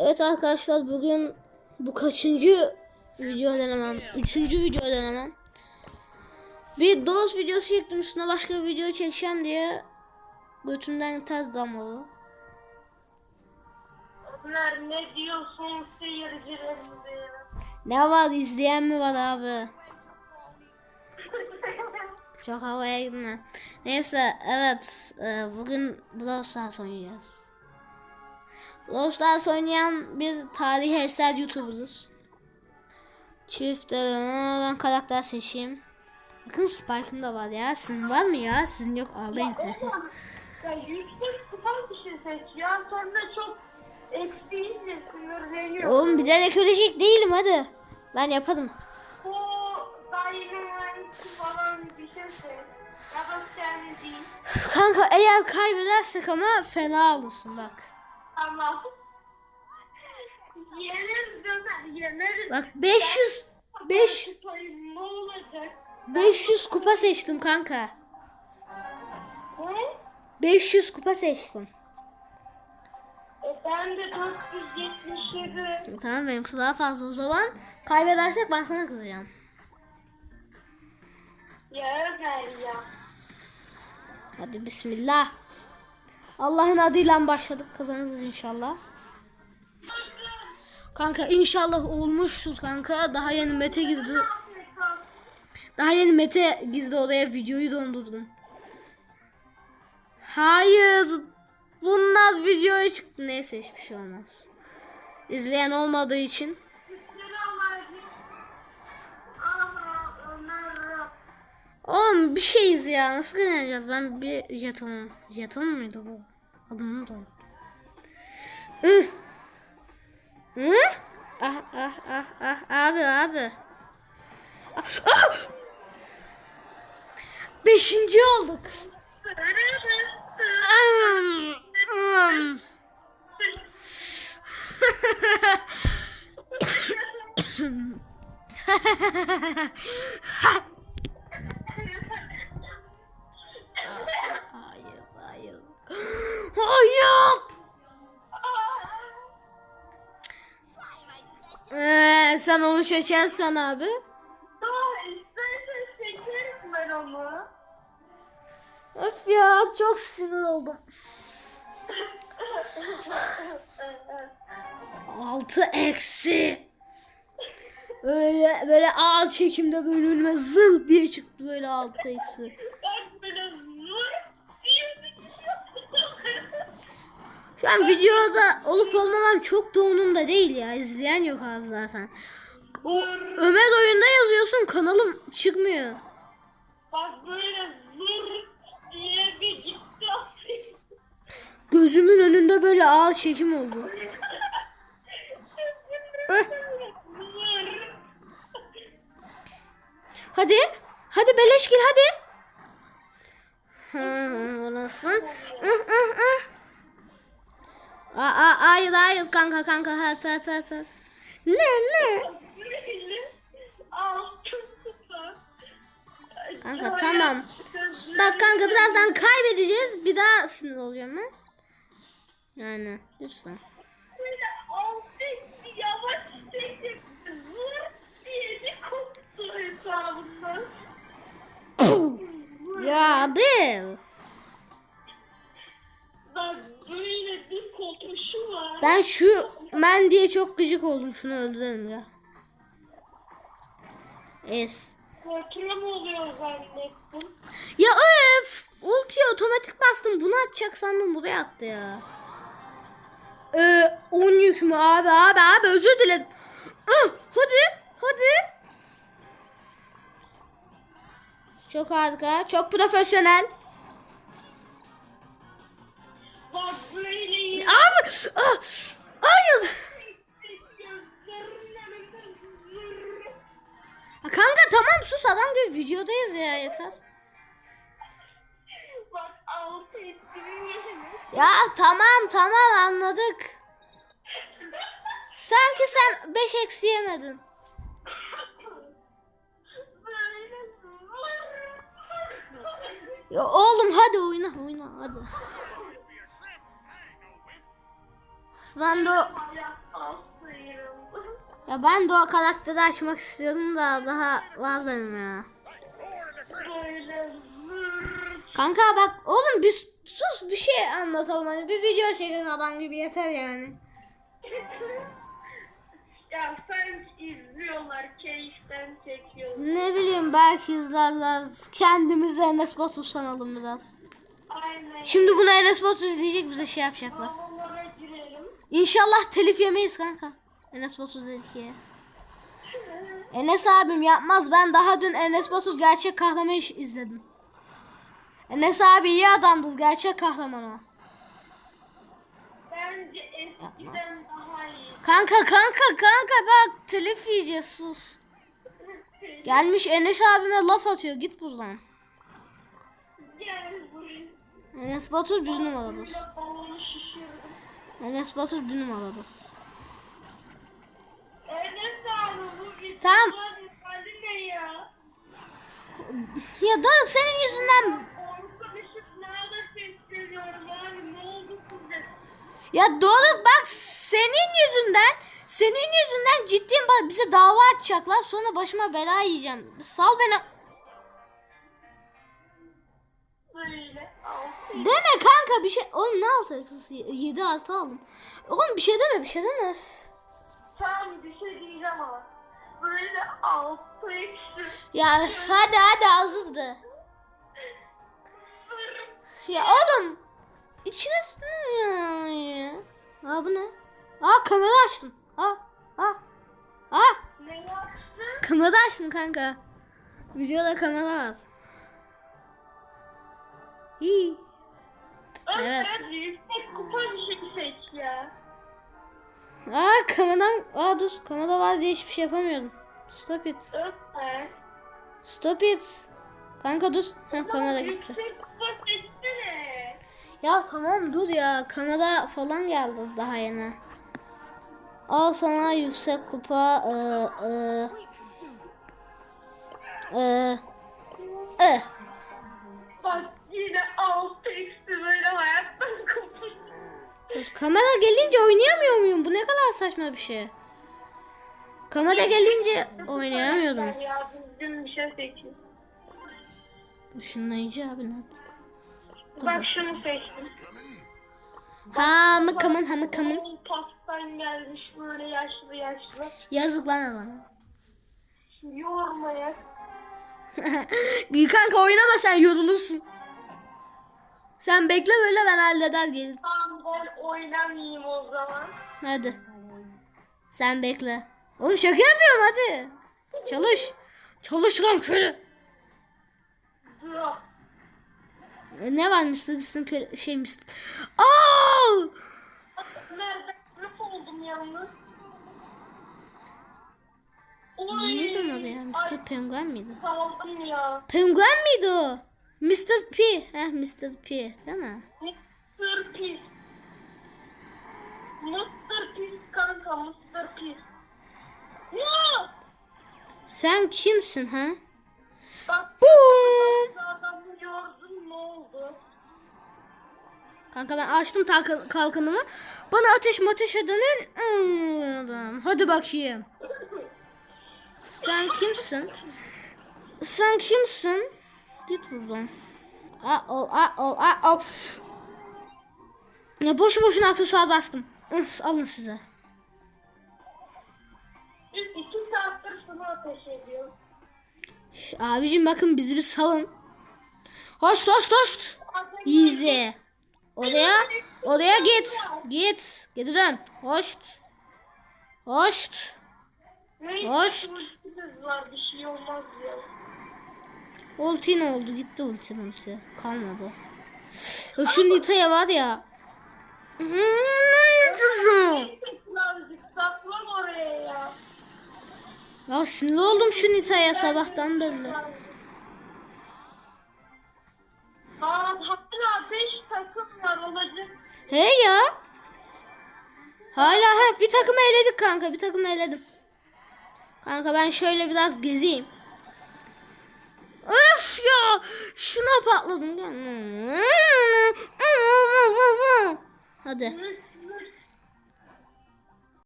Evet arkadaşlar bugün bu kaçıncı video denemem? Üçüncü video denemem. Bir doz videosu çektim üstüne başka bir video çekeceğim diye götümden ters damladı. Ömer ne diyorsun seyircilerimize? Ne var izleyen mi var abi? Çok havaya gitme. Neyse evet e, bugün Brawl Stars oynayacağız. Brawl Stars oynayan bir tarihi eser YouTuber'ız. Çift e, ben karakter seçeyim. Bakın Spike'ım da var ya. Sizin var mı ya? Sizin yok ağlayın. Ya yüksek kupa şey seç ya. Sonra çok eksiğince sinirleniyor. Oğlum bilerek ölecek değilim hadi. Ben yaparım. O Dynamite falan bir şey seç. Ya da sen değil. Kanka eğer kaybedersek ama fena olursun bak. Tamam. Yeneriz yeneriz. Bak 500 5 Kupayı ne olacak? 500 kupa seçtim kanka. Ne? 500 kupa seçtim. E ben de 477. Tamam benimki daha fazla o zaman. Kaybedersek ben sana kızacağım. Ya Ömer ya. Hadi bismillah. Allah'ın adıyla başladık. Kazanırız inşallah. Kanka inşallah olmuştur kanka. Daha yeni Mete girdi. Daha yeni Mete gizli odaya videoyu dondurdum. Hayır. Bunlar videoya çıktı. Neyse hiçbir şey olmaz. İzleyen olmadığı için. Oğlum bir şeyiz ya. Nasıl kazanacağız? Ben bir jetonum. Jeton muydu bu? Adını da. Ih. Hı? Ah ah ah ah abi abi. Ah! Beşinci olduk. Am, am. Ee, sen onu seçersen abi. ben onu. Öf ya çok sinir oldum. Altı eksi. Böyle böyle ağ çekimde böyle önüme zınk diye çıktı böyle altı eksi. Şu an videoda olup olmamam çok da umurumda değil ya. İzleyen yok abi zaten. O Ömer oyunda yazıyorsun kanalım çıkmıyor. Bak böyle zor diye bir gitti. Gözümün önünde böyle ağ çekim oldu. Zor. Hadi. Hadi beleşkil hadi. Aa, aa, hayır hayır kanka kanka help help help. help. Ne ne? Kanka tamam. Bak kanka birazdan kaybedeceğiz. Bir daha sinir olacağım ben. Yani lütfen. Ben şu men diye çok gıcık oldum. Şunu öldürelim ya. Es. Kontrol oluyor zannettim. Ya öf! Ultiye otomatik bastım. Bunu atacak sandım. Buraya attı ya. Ee, 10 yük mü abi abi abi özür dilerim. Ah, hadi hadi. Çok harika. Çok profesyonel. Bak böyle. Ah, hayır. Kanka tamam sus adam gibi videodayız ya yeter. Ya tamam tamam anladık. Sanki sen 5 eksi yemedin. Ya oğlum hadi oyna oyna hadi. Ben de o- Ya ben de o karakteri açmak istiyordum da daha var benim ya. Kanka bak oğlum bir sus bir şey anlatalım hani bir video çekin adam gibi yeter yani. ya sen izliyorlar, keyiften çekiyorlar. Ne bileyim belki izlerler kendimize Enes Batur sanalım biraz. Aynen. Şimdi bunu Enes Batur izleyecek bize şey yapacaklar. Girelim. İnşallah telif yemeyiz kanka. Enes Batur ya. Enes abim yapmaz. Ben daha dün Enes Batur gerçek kahraman izledim. Enes abi iyi adamdır. Gerçek kahraman o. Bence eskiden daha iyi. Kanka kanka kanka bak telif yiyeceğiz sus. Gelmiş Enes abime laf atıyor. Git buradan. Enes Batur bir numaradır. Enes Batur bir bir Tamam. Ya? Ya Doruk senin yüzünden? Ya Doruk bak senin yüzünden senin yüzünden ciddiyim bak bize dava açacaklar sonra başıma bela yiyeceğim. Sal beni. Altı. Deme kanka bir şey. Oğlum ne altı? 7 altı aldım. Oğlum bir şey deme bir şey deme. Tam bir şey diyeceğim ama. Böyle altı eksi. Ya hadi hadi azızdı. Ya oğlum. İçine ya. Aa bu ne? Aa kamera açtım. Aa. Aa. Aa. Ne yaptın? Kamera açtım kanka. Videoda kamera var. İyi. Evet. Sen yüksek kupa bir şey seç ya. Aa kameram. Aa dur kamera var diye hiçbir şey yapamıyorum. Stop it. Öper. Stop it. Kanka dur. Heh, kamera gitti. Yüksek kupa seçsene. Ya tamam dur ya. Kamera falan geldi daha yeni. Al sana yüksek kupa. Ee, ee, ee, ee. Bak yine altı eksi böyle hayattan kopmuş. Kamera gelince oynayamıyor muyum? Bu ne kadar saçma bir şey. Kamera gelince oynayamıyordum. Ya düzgün bir şey seçin. Işınlayıcı abi ne? Bak şunu seçtim. Ha mı kamın ha mı kamın. Pastan gelmiş böyle yaşlı yaşlı. Yazık lan adama. Yormaya. Kanka oynama sen yorulursun. Sen bekle böyle ben halleder gelir. Tamam ben oynamayayım o zaman. Hadi. Sen bekle. Oğlum şaka yapıyorum hadi. Çalış. Çalış lan. Dur. E, Ne var Mr. Beast'in köle şey Mr. Aa! Nerede? Nasıl oldum yalnız? Oy. Neydi onun adı ya? Mr. Penguen miydi? Saldım ya. Penguen miydi o? Mr. P. Heh Mr. P. Değil mi? Mr. Peace. Mr. Peace kanka Mr. Peace. Ya! Sen kimsin ha? Bak Boom. adamı gördün ne oldu? Kanka ben açtım kalk- kalkanımı. Bana ateş mateş edenin adam. Hadi bakayım. Sen kimsin? Sen kimsin? Git buradan. Aa, o, aa, o, aa, o. Ya boşu boşuna aksesuar bastım. Üf, alın size. İlk iki saattir şunu ateş ediyor. Şş, abicim bakın bizi bir salın. Hoş hoş hoş. Easy. Oraya, oraya git. Git. Geri dön. Hoş. Hoş. Hoş. var bir şey olmaz ya. Ulti ne oldu? Gitti ulti ulti. Kalmadı. Ya şu Nita'ya var ya. Saklan oraya ya. Ya sinirli oldum şu Nita'ya sabahtan beri. Aa, hala 5 takım var olacak. He ya. Hala ha bir takımı eledik kanka bir takımı eledim. Kanka ben şöyle biraz gezeyim. Öf ya şuna patladım. Hadi. Mis